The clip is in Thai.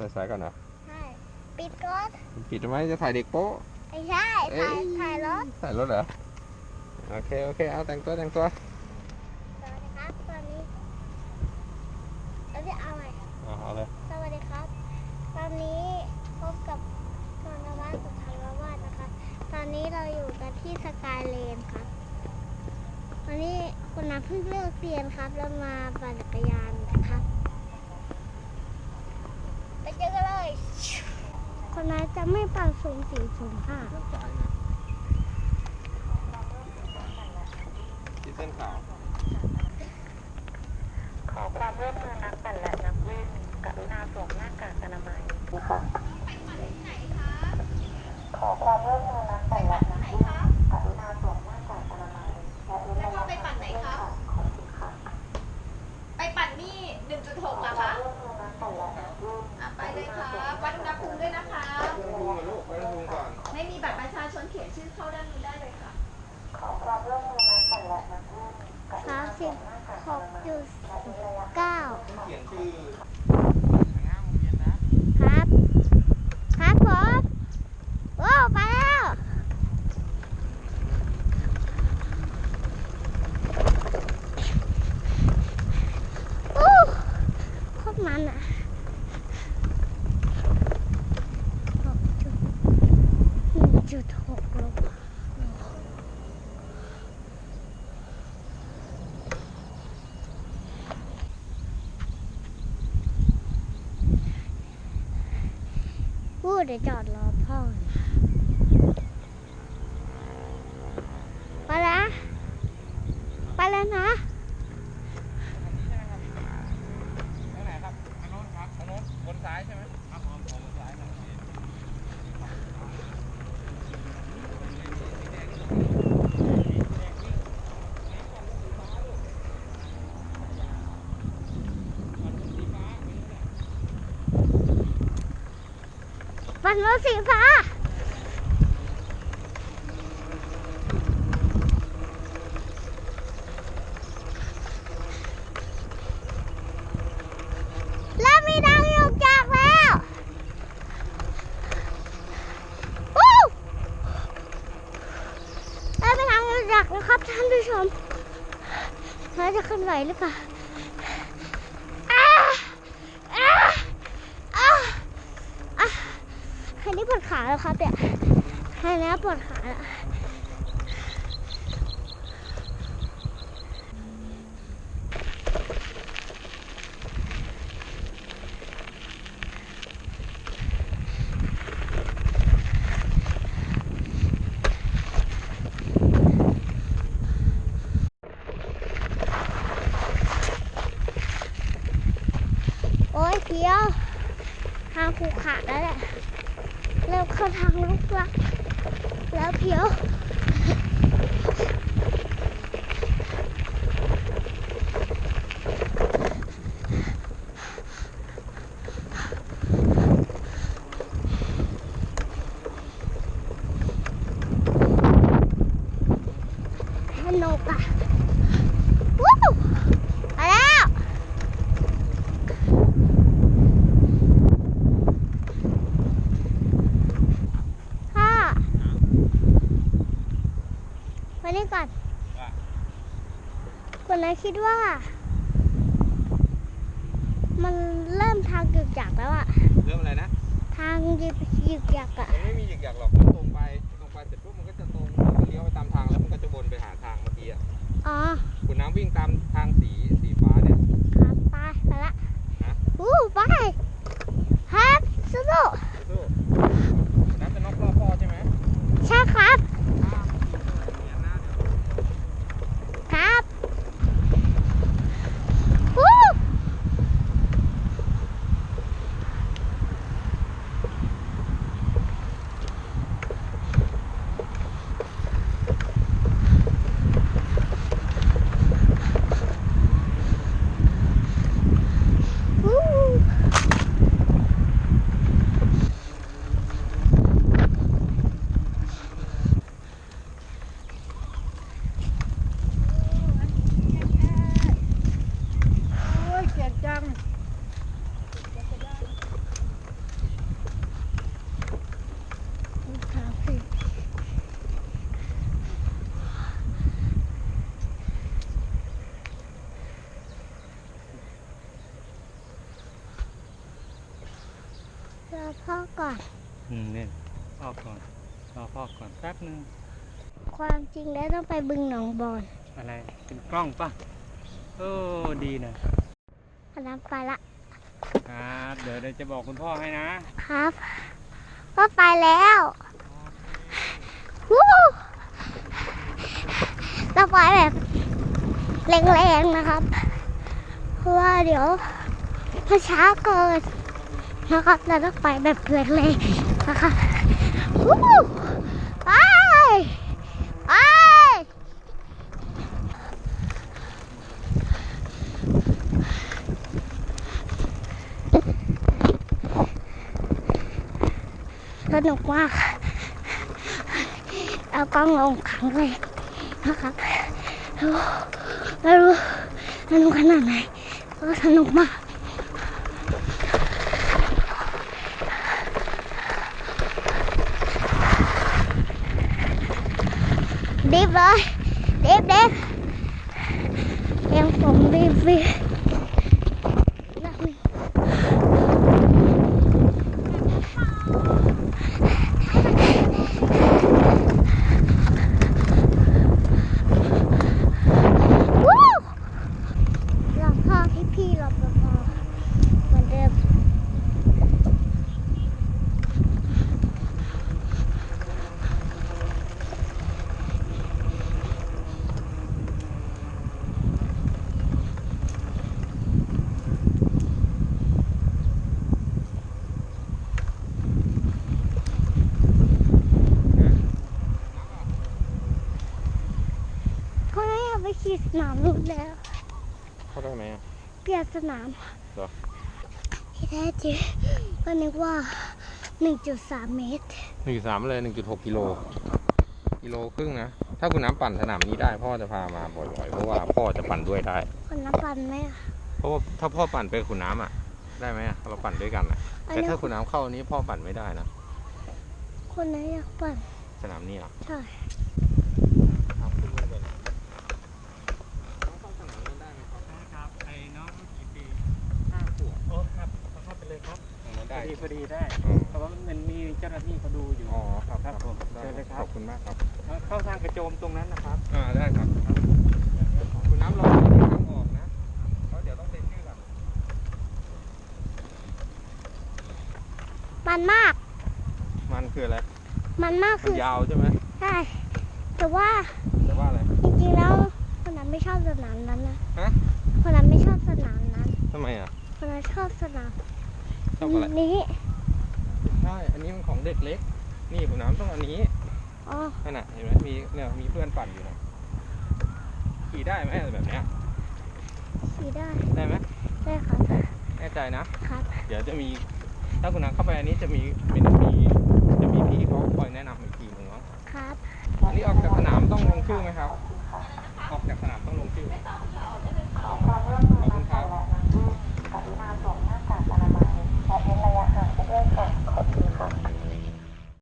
ใส่สายก่อนนะใช่ปิดรถปิดทำไมจะถ่ายเด็กโป๊ะไม่ใช่เอ้ถ่ายยถ่ายรถถ่ายรถเหรอโอเคโอเคเอาแต่งตัวแต่งตัวสวัสดีครับตอนนี้เราจะเอาใหม่เอาเอาเลยสวัสดีครับ ตอนนี้พบกับนนทวัฒน์สุธารวาสนะคะตอนนี้เราอยู่กันที่สกายเลนครับวันนี้คุณน้ำเพิ่งเลิกเรียนครับ แล้วมาปั่นจักรยานนะครับ ไปเจอกันเลย คนนั้นจะไม่ปั่นสูงสี่สูงห้าเส้นสายนะที่เส้นขาว ขอความร่วมมือนักปั่นและนักวิ่งกรุณาสวมหน้ากากอนามัยนะคะขอความร่วมมือนักปั่นและนักวิ่งกรุณาสวมหน้ากากอนามัยและเว้นระยะ ไปปั่นไหนคะ ขอบคุณค่ะ ไปปั่นนี่ 1.6เหรอคะ ร่วมมือนักปั่นและนักวิ่ง อะไปเลยค่ะ วัดอุณหภูมิด้วยนะคะ ไม่ต้องดูนะลูกไม่ต้องดูก่อน ไม่มีบัตรประชาชนเขียนชื่อเข้าด้านนู้นได้เลยค่ะ ขอความร่วมมือนักปั่นและนักวิ่งกรุ สา ณาม ส สิ ว บ มหน้ากาก ห อก นามัย จุด และเว้นระยะ เก้า ต้องเขียนชื่องามวงเวียนนะ ครับ ครับผมโอ้ไปแล้วอู้โคตรมันอะหกจุดหนึ่งจุดหกโลอู้ เดี๋ยวจอดรอพ่อนะไปแล้วไปแล้วนะ ทางไหนครับทางโน้นครับทางโน้นบนซ้ายใช่ไหมครับผมบนซ้ายครับ ฟันรถสีฟ้า แล้วมีดาวอยู่จากแล้ววู้แล้วไปทางยกจากนะครับท่านผู้ชมเราจะขึ้นไหวหรือเปล่าอ้าอ้าอ้า คั นี้ปวดขาแล้วครับเนี่ยคันนี้ปวดขาแล้วโอ้ยเพียวทางผูกขาดแล้วแหละ เริ่มเข้าทางลูกละแล้วเพียวสนุกอะวู้มาแล้วพ่อ มานี่ก่อนคนนั้นคิดว่า มันเริ่มทางหยุกหยักแล้วอะเริ่มอะไรนะ ทางหยุกหยุกหยักอะมันไม่มีหยิกหยักหรอกมันตรงไปตรงไปเสร็จปุ๊บมันก็จะตรงแล้วก็เลี้ยวไปตามทางแล้วมันก็จะวนไปหาทางเมื่อกี้อะอ๋อ คุณน้ำวิ่งตามทางสีสีฟ้าเนี่ย ครับไปไปละ ฮะ อู้ไปครับสู้ สู้น้ำจะนอกรอบพ่อใช่ไหม ๆใช่ครับ เนี่ยนะเดี๋ยว ครับวู้วู้ รอพ่อก่อน อืมเนี่ยพ่อก่อนรอพ่อก่อนแป๊บนึง ความจริงแล้วต้องไปบึงหนองบอนอะไร เป็นกล้องป่ะโอ้ดีนะอันนั้นไปละ ครับ เดี๋ยวเดี๋ยวจะบอกคุณพ่อให้นะ ครับก็ไปแล้ววู้ต้องไปแบบแรงๆนะครับ เพราะว่าเดี๋ยวมันช้าเกิน นะครับเราต้องไปแบบแรงๆนะครับไปไปสนุกมากเอากล้องลงขังเลยนะครับไม่รู้สนุกขนาดไหนก็สนุกมาก ดิฟเลยดิฟดิฟยังผมดิฟดิฟนั่งนี่วู้รอพ่อพี่พี่รอปภเหมือนเดิม เขาไม่อยากไปขี่สนามลูกแล้ว เข้าได้ไหมอะเปลี่ยนสนามเหรอ ที่แท้จริงก็นึกว่า 1.3 เมตร หนึ่งสามเลยหนึ่งจุดหกกิโลกิโลครึ่งนะ ถ้าคุณน้ำปั่นสนามนี้ได้พ่อจะพามาบ่อยๆ เพราะว่าพ่อจะปั่นด้วยได้ คนนับปันไหมอะเพราะว่าถ้าพ่อปั่นไปกับคุณน้ำอะ ได้ไหมอะเราปั่นด้วยกันอะอันแต่นี้ถ้าคุณน้ำเข้าอันนี้พ่อปั่นไม่ได้นะ คนไหนอยากปั่นสนามนี้อะ ใช่ ครับขึ้นไปเลยน้องเข้าสนามนั้นได้ไหมครับครับไอ้น้องกี่ปีห้าขวบ โอ้ครับเข้าไปเลยครับ ตรงนั้น พได้อดีพอดีได้อ๋อเพราะว่ามันมีเจ้าหน้าที่เขาดูอยู่ อ๋อครับครับผมได้เชิญเลยครับ ขอบคุณมากครับเข้าทางกระโจมตรงนั้นนะครับ อ่าได้ครับคุณน้ำรอที่ทางออกนะเพราะเดี๋ยวต้องเซ็นชื่อก่อนมันมาก มันคืออะไรมันมากมัคืนอยาวใช่ไหมใช่ แต่ว่าแต่ว่าอะไร จริงๆแล้วคนนั้นไม่ชอบสนามนั้นนะฮะ คนนั้นไม่ชอบสนามนั้น ทำไมอะคนนั้นชอบสนาม ชอบอะไรนี้ใช่อันนี้มันของเด็กเล็ก นี่คุณน้ำต้องอันนี้อ๋อนั่นน่ะเห็นไหมมีเนี่ยมีเพื่อนปั่นอยู่นะขี่ได้ไหมแบบเนี้ยขี่ได้ได้ไหมได้ครับแน่ใจนะครับ เดี๋ยวจะมีถ้าคุณน้ำเข้าไปอันนี้จะมีเป็นมี